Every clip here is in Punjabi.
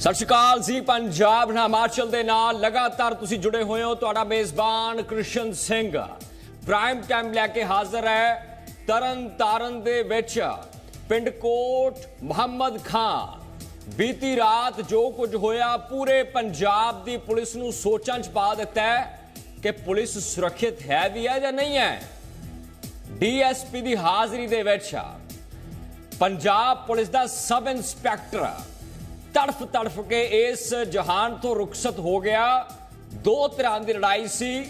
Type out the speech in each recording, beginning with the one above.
ਸਤਿ ਸ਼੍ਰੀ ਅਕਾਲ ਜੀ, ਪੰਜਾਬ ਹਿਮਾਚਲ ਦੇ ਨਾਲ ਲਗਾਤਾਰ ਤੁਸੀਂ ਜੁੜੇ ਹੋਏ ਹੋ। ਤੁਹਾਡਾ ਮੇਜ਼ਬਾਨ ਕ੍ਰਿਸ਼ਨ ਸਿੰਘ ਪ੍ਰਾਈਮ ਟਾਈਮ ਲੈ ਕੇ ਹਾਜ਼ਰ ਹੈ ਤਰਨ ਤਾਰਨ ਦੇ ਵਿੱਚ। ਪਿੰਡ ਕੋਟ ਮੁਹੰਮਦ ਖਾਨ, ਬੀਤੀ ਰਾਤ ਜੋ ਕੁਝ ਹੋਇਆ, ਪੂਰੇ ਪੰਜਾਬ ਦੀ ਪੁਲਿਸ ਨੂੰ ਸੋਚਾਂ 'ਚ ਪਾ ਦਿੱਤਾ ਹੈ ਕਿ ਪੁਲਿਸ ਸੁਰੱਖਿਅਤ ਹੈ ਵੀ ਹੈ ਜਾਂ ਨਹੀਂ ਹੈ। ਡੀਐਸਪੀ ਦੀ ਹਾਜ਼ਰੀ ਦੇ ਵਿੱਚ ਪੰਜਾਬ ਪੁਲਿਸ ਦਾ ਸਬ ਇੰਸਪੈਕਟਰ ਤੜਫ ਤੜਫ ਕੇ ਇਸ ਜਹਾਨ ਤੋਂ ਰੁਖਸਤ ਹੋ ਗਿਆ। ਦੋ ਤਰ੍ਹਾਂ ਦੀ ਲੜਾਈ ਸੀ।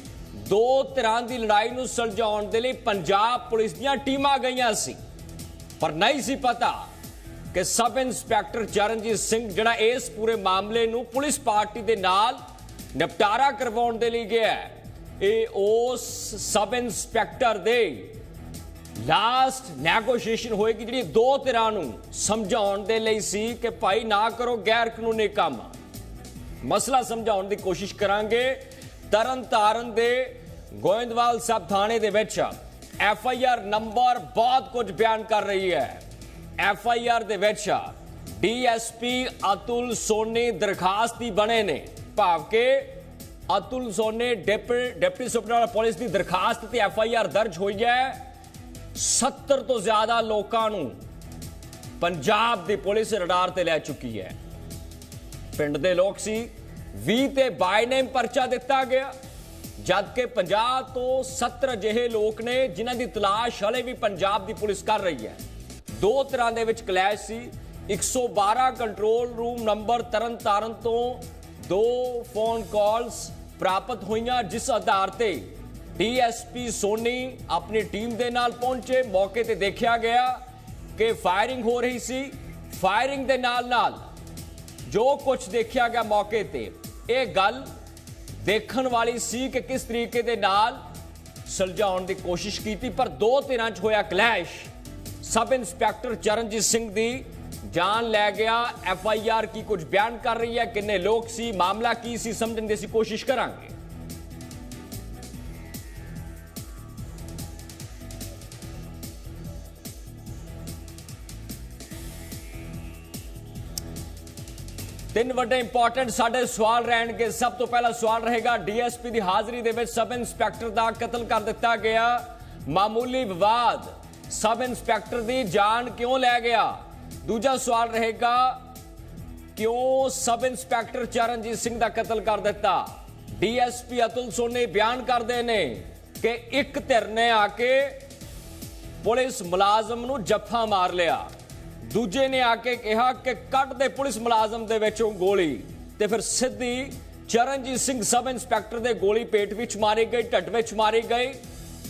ਦੋ ਤਰ੍ਹਾਂ ਦੀ ਲੜਾਈ ਨੂੰ ਸੁਲਝਾਉਣ ਦੇ ਲਈ ਪੰਜਾਬ ਪੁਲਿਸ ਦੀਆਂ ਟੀਮਾਂ ਗਈਆਂ ਸੀ। ਪਰ ਨਹੀਂ ਸੀ ਪਤਾ ਕਿ ਸਬ ਇੰਸਪੈਕਟਰ ਚਰਨਜੀਤ ਸਿੰਘ ਜਿਹੜਾ ਇਸ ਪੂਰੇ ਮਾਮਲੇ ਨੂੰ ਪੁਲਿਸ ਪਾਰਟੀ ਦੇ ਨਾਲ ਨਿਪਟਾਰਾ ਕਰਵਾਉਣ ਦੇ ਲਈ ਗਿਆ ਇਹ ਉਸ ਸਬ ਇੰਸਪੈਕਟਰ ਦੇ ਲਾਸਟ ਨੈਗੋਸ਼ੀਏਸ਼ਨ ਹੋਏਗੀ ਜਿਹੜੀ ਦੋ ਧਿਰਾਂ ਨੂੰ ਸਮਝਾਉਣ ਦੇ ਲਈ ਸੀ ਕਿ ਭਾਈ ਨਾ ਕਰੋ ਗੈਰ ਕਾਨੂੰਨੀ ਕੰਮ। ਮਸਲਾ ਸਮਝਾਉਣ ਦੀ ਕੋਸ਼ਿਸ਼ ਕਰਾਂਗੇ। ਤਰਨ ਤਾਰਨ ਦੇ ਗੋਇੰਦਵਾਲ ਸਾਹਿਬ ਥਾਣੇ ਦੇ ਵਿੱਚ ਐਫ ਆਈ ਆਰ ਨੰਬਰ ਬਹੁਤ ਕੁਝ ਬਿਆਨ ਕਰ ਰਹੀ ਹੈ। ਐਫ ਆਈ ਆਰ ਦੇ ਵਿੱਚ ਡੀਐਸਪੀ ਅਤੁਲ ਸੋਨੀ ਦਰਖਾਸਤੀ ਬਣੇ ਨੇ। ਭਾਵ ਕਿ Atul Sone deputy deputy superintendent police ਦੀ ਦਰਖਾਸਤ ਤੇ ਐਫ ਆਈ ਆਰ ਦਰਜ ਹੋਈ ਹੈ। 70 ਤੋਂ ਜ਼ਿਆਦਾ ਲੋਕਾਂ ਨੂੰ ਪੰਜਾਬ ਦੀ ਪੁਲਿਸ ਰਡਾਰ ਤੇ ਲੈ ਚੁੱਕੀ ਹੈ। ਪਿੰਡ ਦੇ ਲੋਕ ਸੀ 20 ਤੇ ਬਾਈ ਨੇਮ ਪਰਚਾ ਦਿੱਤਾ ਗਿਆ ਜਦ ਕਿ 50 ਤੋਂ 70 ਜਿਹੇ ਲੋਕ ਨੇ ਜਿਨ੍ਹਾਂ ਦੀ ਤਲਾਸ਼ ਹਲੇ ਵੀ ਪੰਜਾਬ ਦੀ ਪੁਲਿਸ ਕਰ ਰਹੀ ਹੈ। ਦੋ ਤਰ੍ਹਾਂ ਦੇ ਵਿੱਚ ਕਲੈਸ਼ ਸੀ 112 ਕੰਟਰੋਲ ਰੂਮ ਨੰਬਰ ਤਰਨਤਾਰਨ ਤੋਂ ਦੋ ਫੋਨ ਕਾਲਸ ਪ੍ਰਾਪਤ ਹੋਈਆਂ, ਜਿਸ ਆਧਾਰ ਤੇ ਡੀਐਸਪੀ ਸੋਨੀ ਆਪਣੀ ਟੀਮ ਦੇ ਨਾਲ ਪਹੁੰਚੇ। ਮੌਕੇ ਤੇ ਦੇਖਿਆ ਗਿਆ ਕਿ ਫਾਇਰਿੰਗ ਹੋ ਰਹੀ ਸੀ। ਫਾਇਰਿੰਗ ਦੇ ਨਾਲ ਨਾਲ ਜੋ ਕੁਝ ਦੇਖਿਆ ਗਿਆ ਮੌਕੇ ਤੇ, ਇਹ ਗੱਲ ਦੇਖਣ ਵਾਲੀ ਸੀ ਕਿ ਕਿਸ ਤਰੀਕੇ ਦੇ ਨਾਲ ਸੁਲਝਾਉਣ ਦੀ ਕੋਸ਼ਿਸ਼ ਕੀਤੀ। ਪਰ ਦੋ ਧਿਰਾਂ 'ਚ ਹੋਇਆ clash. Sub inspector Charanjit Singh ਦੀ ਜਾਨ ਲੈ ਗਿਆ। ਐਫ ਆਈ ਆਰ ਕੀ ਕੁਝ ਬਿਆਨ ਕਰ ਰਹੀ ਹੈ? ਕਿੰਨੇ ਲੋਕ ਸੀ? ਮਾਮਲਾ ਕੀ ਸੀ? ਸਮਝਣ ਦੀ ਅਸੀਂ ਕੋਸ਼ਿਸ਼ ਕਰਾਂਗੇ। ਤਿੰਨ ਵੱਡੇ ਇੰਪੋਰਟੈਂਟ ਸਾਡੇ ਸਵਾਲ ਰਹਿਣਗੇ। ਸਭ ਤੋਂ ਪਹਿਲਾ ਸਵਾਲ ਰਹੇਗਾ, ਡੀਐਸਪੀ ਦੀ ਹਾਜ਼ਰੀ ਦੇ ਵਿੱਚ ਸਬ ਇੰਸਪੈਕਟਰ ਦਾ ਕਤਲ ਕਰ ਦਿੱਤਾ ਗਿਆ। ਮਾਮੂਲੀ ਵਿਵਾਦ, ਸਬ ਇੰਸਪੈਕਟਰ ਦੀ ਜਾਨ ਕਿਉਂ ਲੈ ਗਿਆ? ਦੂਜਾ ਸਵਾਲ ਰਹੇਗਾ, ਕਿਉਂ ਸਬ ਇੰਸਪੈਕਟਰ ਚਰਨਜੀਤ ਸਿੰਘ ਦਾ ਕਤਲ ਕਰ ਦਿੱਤਾ? ਡੀਐਸਪੀ ਅਤੁਲ ਸੋਨੀ ਬਿਆਨ ਕਰਦੇ ਨੇ ਕਿ ਇੱਕ ਧਿਰ ਨੇ ਆ ਕੇ ਪੁਲਿਸ ਮੁਲਾਜ਼ਮ ਨੂੰ ਜੱਫਾ ਮਾਰ ਲਿਆ। ਦੂਜੇ ਨੇ ਆ ਕੇ ਕਿਹਾ ਕਿ ਕੱਢ ਦੇ ਪੁਲਿਸ ਮੁਲਾਜ਼ਮ ਦੇ ਵਿੱਚੋਂ ਗੋਲੀ ਤੇ ਫਿਰ ਸਿੱਧੀ ਚਰਨਜੀਤ ਸਿੰਘ ਸਬ ਇੰਸਪੈਕਟਰ ਦੇ ਗੋਲੀ ਪੇਟ ਵਿੱਚ ਮਾਰੀ ਗਈ, ਢੱਡ ਵਿੱਚ ਮਾਰੀ ਗਈ।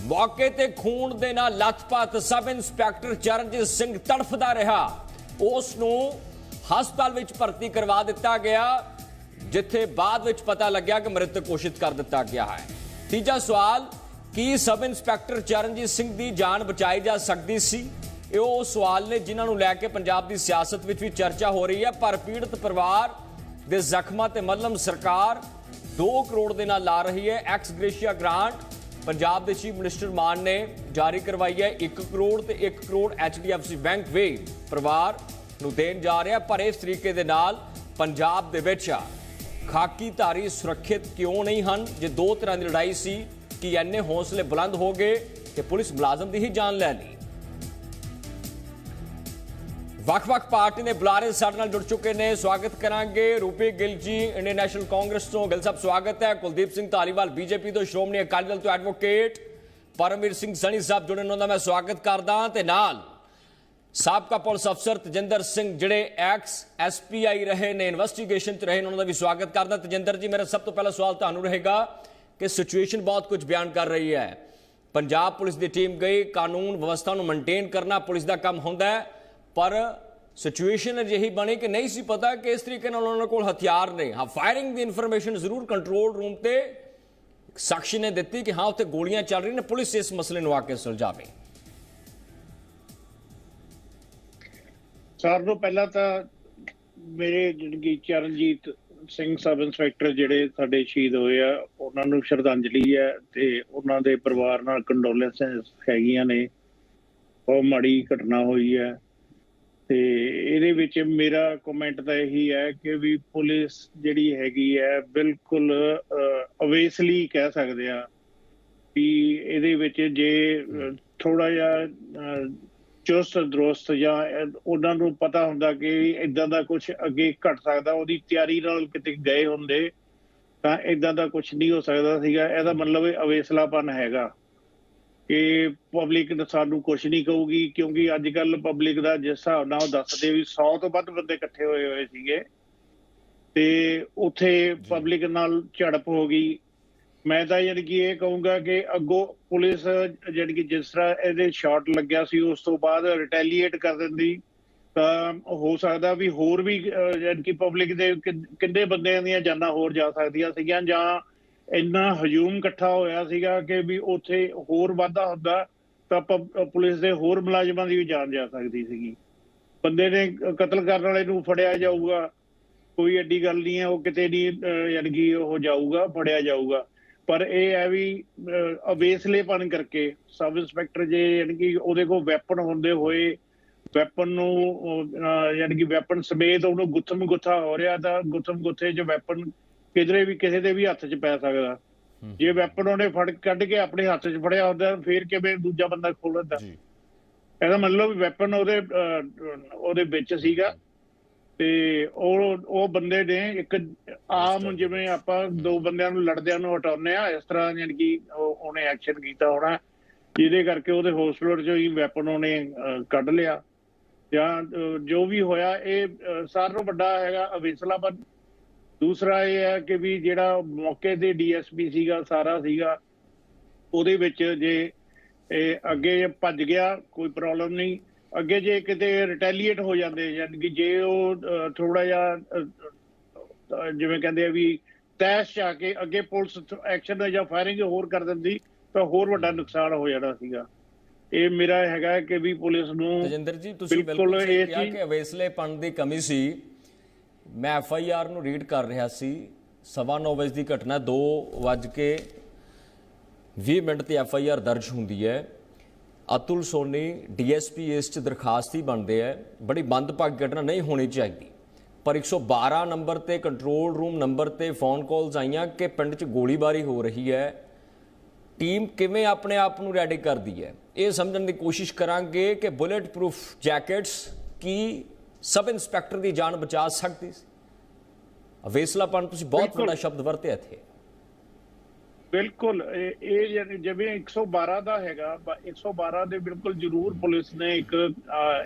ਮੌਕੇ ਤੇ ਖੂਨ ਦੇ ਨਾਲ ਲੱਥਪੱਥ ਸਬ ਇੰਸਪੈਕਟਰ ਚਰਨਜੀਤ ਸਿੰਘ ਤੜਫਦਾ ਰਿਹਾ। ਉਸ ਨੂੰ ਹਸਪਤਾਲ ਵਿੱਚ ਭਰਤੀ ਕਰਵਾ ਦਿੱਤਾ ਗਿਆ, ਜਿੱਥੇ ਬਾਅਦ ਵਿੱਚ ਪਤਾ ਲੱਗਿਆ ਕਿ ਮ੍ਰਿਤਕ ਘੋਸ਼ਿਤ ਕਰ ਦਿੱਤਾ ਗਿਆ ਹੈ। ਤੀਜਾ ਸਵਾਲ, ਕੀ ਸਬ ਇੰਸਪੈਕਟਰ ਚਰਨਜੀਤ ਸਿੰਘ ਦੀ ਜਾਨ ਬਚਾਈ ਜਾ ਸਕਦੀ ਸੀ? ਇਹ ਉਹ ਸਵਾਲ ਨੇ ਜਿਨ੍ਹਾਂ ਨੂੰ ਲੈ ਕੇ ਪੰਜਾਬ ਦੀ ਸਿਆਸਤ ਵਿੱਚ ਵੀ ਚਰਚਾ ਹੋ ਰਹੀ ਹੈ। ਪਰ ਪੀੜਤ ਪਰਿਵਾਰ ਦੇ ਜ਼ਖਮਾਂ ਤੇ ਮੱਲਮ ਸਰਕਾਰ 2 ਕਰੋੜ ਦੇ ਨਾਲ ਲਾ ਰਹੀ ਹੈ। ਐਕਸ ਗ੍ਰੇਸ਼ੀਆ ਗ੍ਰਾਂਟ ਪੰਜਾਬ ਦੇ ਚੀਫ ਮਿਨਿਸਟਰ ਮਾਨ ਨੇ ਜਾਰੀ ਕਰਵਾਈ ਹੈ। 1 ਕਰੋੜ ਤੇ 1 ਕਰੋੜ ਐਚਡੀਐਫਸੀ ਬੈਂਕ ਵੀ ਪਰਿਵਾਰ ਨੂੰ ਦੇਣ ਜਾ ਰਿਹਾ ਪਰ ਇਸ ਤਰੀਕੇ ਦੇ ਨਾਲ ਪੰਜਾਬ ਦੇ ਵਿੱਚ ਖਾਕੀ ਧਾਰੀ ਸੁਰੱਖਿਅਤ ਕਿਉਂ ਨਹੀਂ ਹਨ? ਜੇ ਦੋ ਤਰ੍ਹਾਂ ਦੀ ਲੜਾਈ ਸੀ ਕਿ ਐਨੇ ਹੌਸਲੇ ਬੁਲੰਦ ਹੋ ਗਏ ਕਿ ਪੁਲਿਸ ਮੁਲਾਜ਼ਮ ਦੀ ਹੀ ਜਾਨ ਲੈ ਲਈ। ਵੱਖ-ਵੱਖ ਪਾਰਟੀ ਦੇ ਬੁਲਾਰੇ ਸਾਡੇ ਨਾਲ ਜੁੜ ਚੁੱਕੇ ਨੇ। ਸਵਾਗਤ ਕਰਾਂਗੇ ਰੂਪੀ ਗਿੱਲ ਜੀ ਇੰਡੀਅਨ ਨੈਸ਼ਨਲ ਕਾਂਗਰਸ ਤੋਂ। ਗਿੱਲ ਸਾਹਿਬ, ਸਵਾਗਤ ਹੈ। ਕੁਲਦੀਪ ਸਿੰਘ ਧਾਲੀਵਾਲ, ਬੀਜੇਪੀ ਤੋਂ। ਸ਼੍ਰੋਮਣੀ ਅਕਾਲੀ ਦਲ ਤੋਂ ਐਡਵੋਕੇਟ ਪਰਮਵੀਰ ਸਿੰਘ ਸਣੀ ਸਾਹਿਬ ਜੁੜੇ ਉਹਨਾਂ ਦਾ ਮੈਂ ਸਵਾਗਤ ਕਰਦਾ ਤੇ ਨਾਲ ਸਾਬਕਾ ਪੁਲਿਸ ਅਫਸਰ ਤਜਿੰਦਰ ਸਿੰਘ, ਜਿਹੜੇ ਐਕਸ ਐਸਪੀਆਈ ਰਹੇ ਨੇ ਇਨਵੈਸਟੀਗੇਸ਼ਨ ਚ ਰਹੇ ਨੇ, ਉਹਨਾਂ ਦਾ ਵੀ ਸਵਾਗਤ ਕਰਦਾ। ਤਜਿੰਦਰ ਜੀ, ਮੇਰਾ ਸਭ ਤੋਂ ਪਹਿਲਾ ਸਵਾਲ ਤੁਹਾਨੂੰ ਰਹੇਗਾ ਕਿ ਸਿਚੁਏਸ਼ਨ ਬਹੁਤ ਕੁਝ ਬਿਆਨ ਕਰ ਰਹੀ ਹੈ। ਪੰਜਾਬ ਪੁਲਿਸ ਦੀ ਟੀਮ ਗਈ, ਕਾਨੂੰਨ ਵਿਵਸਥਾ ਨੂੰ ਮੇਨਟੇਨ ਕਰਨਾ ਪੁਲਿਸ ਦਾ ਕੰਮ ਹੁੰਦਾ ਹੈ। ਪਰ ਸਿਚੁਏਸ਼ਨ ਅਜਿਹੀ ਬਣੀ ਕਿ ਨਹੀਂ ਸੀ ਪਤਾ ਕਿ ਇਸ ਤਰੀਕੇ ਨਾਲ ਉਹਨਾਂ ਕੋਲ ਹਥਿਆਰ ਨੇ। ਹਾਂ ਫਾਇਰਿੰਗ ਦੀ ਇਨਫੋਰਮੇਸ਼ਨ ਜ਼ਰੂਰ ਕੰਟਰੋਲ ਰੂਮ ਤੇ ਸਾਖੀ ਨੇ ਦਿੱਤੀ ਕਿ ਹਾਂ, ਉੱਥੇ ਗੋਲੀਆਂ ਚੱਲ ਰਹੀਆਂ ਨੇ। ਪੁਲਿਸ ਇਸ ਮਸਲੇ ਨੂੰ ਆ ਕੇ ਸੁਲਝਾਵੇ। ਸਾਰ ਤੋਂ ਪਹਿਲਾਂ ਤਾਂ ਮੇਰੇ ਜ਼ਿੰਦਗੀ ਚਰਨਜੀਤ ਸਿੰਘ ਸਬ ਇੰਸਪੈਕਟਰ ਜਿਹੜੇ ਸਾਡੇ ਸ਼ਹੀਦ ਹੋਏ ਆ, ਉਹਨਾਂ ਨੂੰ ਸ਼ਰਧਾਂਜਲੀ ਹੈ ਤੇ ਉਹਨਾਂ ਦੇ ਪਰਿਵਾਰ ਨਾਲ ਕੰਡੋਲੈਂਸਸ ਹੈਗੀਆਂ ਨੇ। ਬਹੁਤ ਮਾੜੀ ਘਟਨਾ ਹੋਈ ਹੈ। ਤੇ ਇਹਦੇ ਵਿੱਚ ਮੇਰਾ ਕਮੈਂਟ ਤਾਂ ਇਹੀ ਹੈ ਕਿ ਵੀ ਪੁਲਿਸ ਜਿਹੜੀ ਹੈਗੀ ਹੈ ਬਿਲਕੁਲ ਅਵੇਸਲੀ ਕਹਿ ਸਕਦੇ ਆ ਵੀ ਇਹਦੇ ਵਿੱਚ ਜੇ ਥੋੜਾ ਜਿਹਾ ਅਹ, ਚੁਸਤ ਦਰੁਸਤ ਜਾਂ ਉਹਨਾਂ ਨੂੰ ਪਤਾ ਹੁੰਦਾ ਕਿ ਇਦਾਂ ਦਾ ਕੁਝ ਅੱਗੇ ਘਟ ਸਕਦਾ ਉਹਦੀ ਤਿਆਰੀ ਨਾਲ ਕਿਤੇ ਗਏ ਹੁੰਦੇ ਤਾਂ ਇਦਾਂ ਦਾ ਕੁਝ ਨਹੀਂ ਹੋ ਸਕਦਾ ਸੀਗਾ। ਇਹਦਾ ਮਤਲਬ ਇਹ ਅਵੇਸਲਾਪਨ ਹੈਗਾ। ਕਿ ਪਬਲਿਕ ਸਾਨੂੰ ਕੁਝ ਨਹੀਂ ਕਹੂਗੀ ਕਿਉਂਕਿ ਅੱਜ ਕੱਲ ਪਬਲਿਕ ਦਾ ਜਿਸ ਹਿਸਾਬ ਨਾਲ ਉਹ ਦੱਸਦੇ ਵੀ 100 ਤੋਂ ਵੱਧ ਬੰਦੇ ਇਕੱਠੇ ਹੋਏ ਹੋਏ ਸੀਗੇ। ਤੇ ਉੱਥੇ ਪਬਲਿਕ ਨਾਲ ਝੜਪ ਹੋ ਗਈ। ਮੈਂ ਤਾਂ ਯਾਨੀ ਕਿ ਇਹ ਕਹੂੰਗਾ ਕਿ ਅੱਗੋਂ ਪੁਲਿਸ ਜਿਹੜੀ ਕਿ ਜਿਸ ਤਰ੍ਹਾਂ ਇਹਦੇ ਸ਼ਾਟ ਲੱਗਿਆ ਸੀ ਉਸ ਤੋਂ ਬਾਅਦ ਰਿਟੈਲੀਏਟ ਕਰ ਦਿੰਦੀ। ਤਾਂ ਹੋ ਸਕਦਾ ਵੀ ਹੋਰ ਵੀ ਯਾਨੀ ਕਿ ਪਬਲਿਕ ਦੇ ਕਿੰਨੇ ਬੰਦਿਆਂ ਦੀਆਂ ਜਾਨਾਂ ਹੋਰ ਜਾ ਸਕਦੀਆਂ ਸੀਗੀਆਂ ਜਾਂ ਇੰਨਾ ਹਜੂਮ ਇਕੱਠਾ ਹੋਇਆ ਸੀਗਾ ਕਿ ਵੀ ਉੱਥੇ ਹੋਰ ਵਾਧਾ ਹੁੰਦਾ ਤਾਂ ਪੁਲਿਸ ਦੇ ਹੋਰ ਮੁਲਾਜ਼ਮਾਂ ਦੀ ਵੀ ਜਾਨ ਜਾ ਸਕਦੀ ਸੀਗੀ। ਬੰਦੇ ਨੇ ਕਤਲ ਕਰਨ ਵਾਲੇ ਨੂੰ ਫੜਿਆ ਜਾਊਗਾ। ਕੋਈ ਐਡੀ ਗੱਲ ਨਹੀਂ ਹੈ, ਉਹ ਕਿਤੇ ਨਹੀਂ ਯਾਨੀ ਕਿ ਉਹ ਜਾਊਗਾ, ਫੜਿਆ ਜਾਊਗਾ। ਪਰ ਇਹ ਹੈ ਵੀ ਅਵੇਸਲੇਪਨ ਕਰਕੇ ਸਬ ਇੰਸਪੈਕਟਰ ਜੇ ਯਾਨੀ ਕਿ ਉਹਦੇ ਕੋਲ ਵੈਪਨ ਹੁੰਦੇ ਹੋਏ, ਵੈਪਨ ਨੂੰ ਯਾਨੀ ਕਿ ਵੈਪਨ ਸਮੇਤ ਉਹਨੂੰ ਗੁੱਥਮ ਗੁੱਥਾ ਹੋ ਰਿਹਾ ਤਾਂ ਗੁੱਥਮ ਗੁੱਥੇ 'ਚ ਵੈਪਨ ਕਿਧਰੇ ਵੀ ਕਿਸੇ ਦੇ ਵੀ ਹੱਥ 'ਚ ਪੈ ਸਕਦਾ। ਜੇ ਵੈਪਨ ਉਹਨੇ ਫੜ ਕੱਢ ਕੇ ਆਪਣੇ ਹੱਥ 'ਚ ਫੜਿਆ ਹੁੰਦਾ ਫੇਰ ਕਿਵੇਂ ਦੂਜਾ ਬੰਦਾ ਖੋਲਦਾ ਜੀ। ਇਹਦਾ ਮਤਲਬ ਵੈਪਨ ਉਹਦੇ ਉਹਦੇ ਵਿੱਚ ਸੀਗਾ। ਤੇ ਉਹ ਉਹ ਬੰਦੇ ਨੇ ਇੱਕ ਆਮ ਜਿਵੇਂ ਆਪਾਂ ਦੋ ਬੰਦਿਆਂ ਨੂੰ ਲੜਦਿਆਂ ਨੂੰ ਹਟਾਉਂਦੇ ਆ ਇਸ ਤਰ੍ਹਾਂ ਯਾਨੀ ਕਿ ਉਹ- ਉਹਨੇ ਐਕਸ਼ਨ ਕੀਤਾ ਹੋਣਾ। ਜਿਹਦੇ ਕਰਕੇ ਉਹਦੇ ਹੌਸਪੀਟਲ ਚੋਂ ਹੀ ਵੈਪਨ ਉਹਨੇ ਕੱਢ ਲਿਆ। ਜਾਂ ਜੋ ਵੀ ਹੋਇਆ ਇਹ ਸਾਰਿਆਂ ਤੋਂ ਵੱਡਾ ਹੈਗਾ ਅਵੇਸਲਾ ਪਰ ਦੂਸਰਾ ਇਹ ਹੈ ਕਿ ਵੀ ਜਿਹੜਾ ਮੌਕੇ ਤੇ ਡੀਐਸਪੀ ਸੀਗਾ ਸਾਰਾ ਸੀਗਾ ਉਹਦੇ ਵਿੱਚ ਜੇ ਇਹ ਅੱਗੇ ਭੱਜ ਗਿਆ ਕੋਈ ਪ੍ਰੋਬਲਮ ਨਹੀਂ। ਅੱਗੇ ਜੇ ਕਿਤੇ ਰਿਟੈਲੀਏਟ ਹੋ ਜਾਂਦੇ ਯਾਨੀ ਕਿ ਜੇ ਉਹ ਥੋੜਾ ਜਿਹਾ ਜਿਵੇਂ ਕਹਿੰਦੇ ਆ ਵੀ ਤੈਸ਼ ਆ ਕੇ ਅੱਗੇ ਪੁਲਿਸ ਐਕਸ਼ਨ ਜਾਂ ਫਾਇਰਿੰਗ ਹੋਰ ਕਰ ਦਿੰਦੀ ਤਾਂ ਹੋਰ ਵੱਡਾ ਨੁਕਸਾਨ ਹੋ ਜਾਣਾ ਸੀਗਾ। ਇਹ ਮੇਰਾ ਹੈਗਾ ਕਿ ਵੀ ਪੁਲਿਸ ਨੂੰ ਤਜਿੰਦਰ ਜੀ ਤੁਸੀਂ ਬਿਲਕੁਲ ਇਹ ਕਿ ਅਵੇਸਲੇਪਣ ਦੀ ਕਮੀ ਸੀ। ਮੈਂ ਐਫ ਆਈ ਆਰ ਨੂੰ ਰੀਡ ਕਰ ਰਿਹਾ ਸੀ। ਸਵਾ ਨੌ ਵਜੇ ਦੀ ਘਟਨਾ 2 ਵੱਜ ਕੇ 20 ਮਿੰਟ ਤੇ ਐਫ ਆਈ ਆਰ ਦਰਜ ਹੁੰਦੀ ਹੈ। ਅਤੁਲ ਸੋਨੀ ਡੀਐਸਪੀ ਇਸ ਚ ਦਰਖਾਸਤੀ ਬਣਦੇ ਹੈ, ਬੜੀ ਮੰਦਭਾਗੀ ਘਟਨਾ ਨਹੀਂ ਹੋਣੀ ਚਾਹੀਦੀ। ਪਰ 112 ਨੰਬਰ ਤੇ ਕੰਟਰੋਲ ਰੂਮ ਨੰਬਰ ਤੇ ਫੋਨ ਕਾਲਸ ਆਈਆਂ ਕਿ ਪਿੰਡ 'ਚ ਗੋਲੀਬਾਰੀ ਹੋ ਰਹੀ ਹੈ। ਟੀਮ ਕਿਵੇਂ ਆਪਣੇ ਆਪ ਨੂੰ ਰੈਡੀ ਕਰਦੀ ਹੈ? ਇਹ ਸਮਝਣ ਦੀ ਕੋਸ਼ਿਸ਼ ਕਰਾਂਗੇ ਕਿ ਬੁਲੇਟ ਪ੍ਰੂਫ ਜੈਕਟਸ ਕੀ ਸਬ ਇੰਸਪੈਕਟਰ ਦੀ ਜਾਨ ਬਚਾ ਸਕਦੀ ਸੀ। ਅਵੇਸਲਾਪਨ ਤੁਸੀਂ ਬਹੁਤ। ਵੱਡਾ ਸ਼ਬਦ ਵਰਤਿਆ ਇੱਥੇ। ਬਿਲਕੁਲ ਇਹ ਜਿਵੇਂ 112 ਦਾ ਹੈਗਾ ਬ- 112 ਦੇ ਬਿਲਕੁਲ ਜ਼ਰੂਰ ਪੁਲਿਸ ਨੇ ਇੱਕ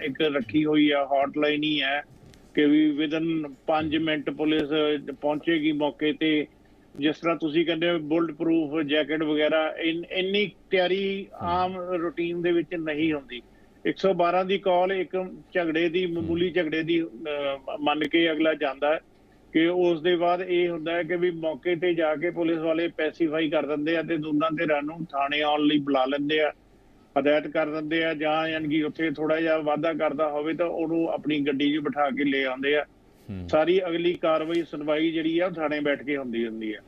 ਇੱਕ ਰੱਖੀ ਹੋਈ ਆ ਹੌਟਲਾਈਨ ਹੀ ਹੈ ਕਿ ਵੀ ਵਿਦਨ 5 ਮਿੰਟ ਪੁਲਿਸ ਪਹੁੰਚੇਗੀ ਮੌਕੇ ਤੇ। ਜਿਸ ਤਰ੍ਹਾਂ ਤੁਸੀਂ ਕਹਿੰਦੇ ਹੋ ਬੁਲਟ ਪ੍ਰੂਫ ਜੈਕਟ ਵਗੈਰਾ ਇੰਨੀ ਤਿਆਰੀ ਆਮ ਰੂਟੀਨ ਦੇ ਵਿੱਚ ਨਹੀਂ ਹੁੰਦੀ। 112 ਦੀ ਕਾਲ ਇੱਕ ਝਗੜੇ ਦੀ ਮਾਮੂਲੀ ਝਗੜੇ ਦੀ ਮੰਨ ਕੇ ਅਗਲਾ ਜਾਂਦਾ ਕਿ ਉਸ ਦੇ ਬਾਅਦ ਇਹ ਹੁੰਦਾ ਹੈ ਕਿ ਵੀ ਮੌਕੇ ਤੇ ਜਾ ਕੇ ਪੁਲਿਸ ਵਾਲੇ ਪੈਸੀਫਾਈ ਕਰ ਦਿੰਦੇ ਆ ਤੇ ਦੋਨਾਂ ਧਿਰਾਂ ਨੂੰ ਥਾਣੇ ਆਉਣ ਲਈ ਬੁਲਾ ਲੈਂਦੇ ਆ ਹਦਾਇਤ ਕਰ ਦਿੰਦੇ ਆ ਜਾਂ ਯਾਨੀ ਕਿ ਉੱਥੇ ਥੋੜਾ ਜਿਹਾ ਵਾਅਦਾ ਕਰਦਾ ਹੋਵੇ ਤਾਂ ਉਹਨੂੰ ਆਪਣੀ ਗੱਡੀ 'ਚ ਬਿਠਾ ਕੇ ਲੈ ਆਉਂਦੇ ਆ। ਸਾਰੀ ਅਗਲੀ ਕਾਰਵਾਈ ਸੁਣਵਾਈ ਜਿਹੜੀ ਆ ਥਾਣੇ ਬੈਠ ਕੇ ਹੁੰਦੀ ਹੁੰਦੀ ਆ।